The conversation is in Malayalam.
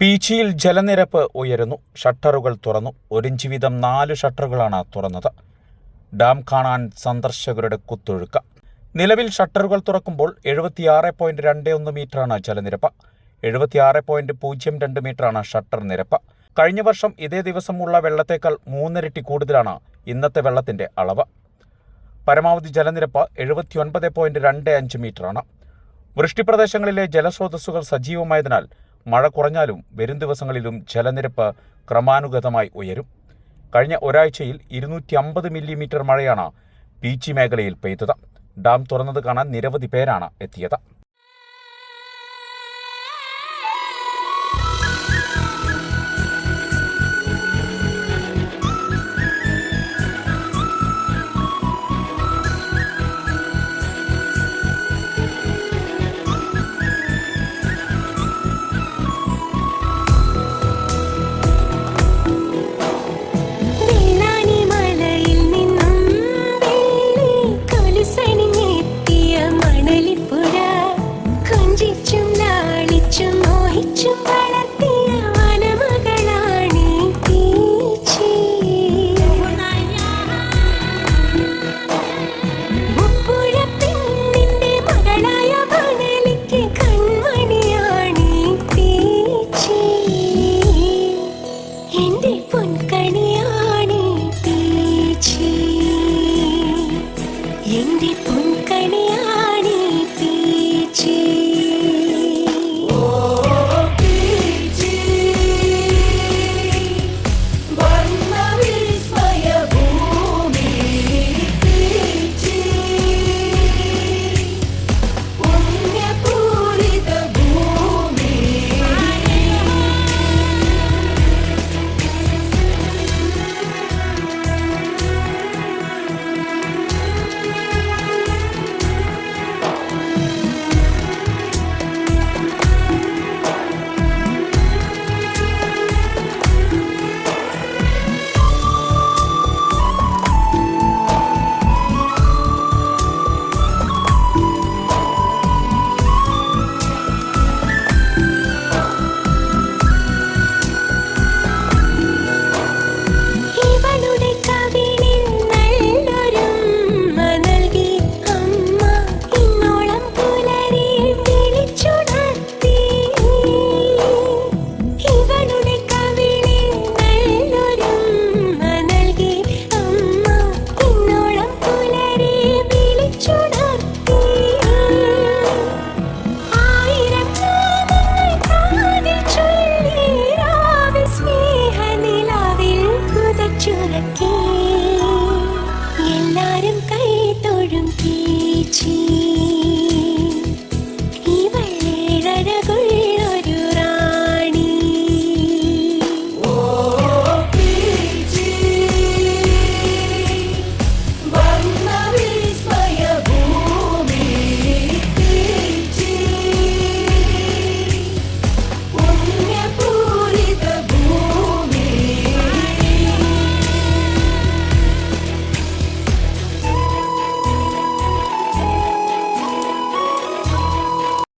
പീച്ചിയിൽ ജലനിരപ്പ് ഉയരുന്നു. ഷട്ടറുകൾ തുറന്നു. ഒരിഞ്ച് വീതം നാല് ഷട്ടറുകളാണ് തുറന്നത്. ഡാം കാണാൻ സന്ദർശകരുടെ കുത്തൊഴുക്ക. നിലവിൽ ഷട്ടറുകൾ തുറക്കുമ്പോൾ എഴുപത്തിയാറ് പോയിന്റ് രണ്ട് ഒന്ന് മീറ്ററാണ് ജലനിരപ്പ്. എഴുപത്തിയാറ് പോയിന്റ് പൂജ്യം രണ്ട് മീറ്ററാണ് ഷട്ടർ നിരപ്പ്. കഴിഞ്ഞ വർഷം ഇതേ ദിവസമുള്ള വെള്ളത്തേക്കാൾ മൂന്നിരട്ടി കൂടുതലാണ് ഇന്നത്തെ വെള്ളത്തിന്റെ അളവ്. പരമാവധി ജലനിരപ്പ് എഴുപത്തിയൊൻപത് പോയിന്റ് രണ്ട് അഞ്ച് മീറ്ററാണ്. വൃഷ്ടിപ്രദേശങ്ങളിലെ ജലസ്രോതസ്സുകൾ സജീവമായതിനാൽ മഴ കുറഞ്ഞാലും വരും ദിവസങ്ങളിലും ജലനിരപ്പ് ക്രമാനുഗതമായി ഉയരും. കഴിഞ്ഞ ഒരാഴ്ചയിൽ ഇരുന്നൂറ്റി അമ്പത് മില്ലിമീറ്റർ മഴയാണ് പീച്ചി മേഖലയിൽ പെയ്തത്. ഡാം തുറന്നത് കാണാൻ നിരവധി പേരാണ് എത്തിയത്. teach തുറക്കേ കൈ തൊഴും തീച്ചീ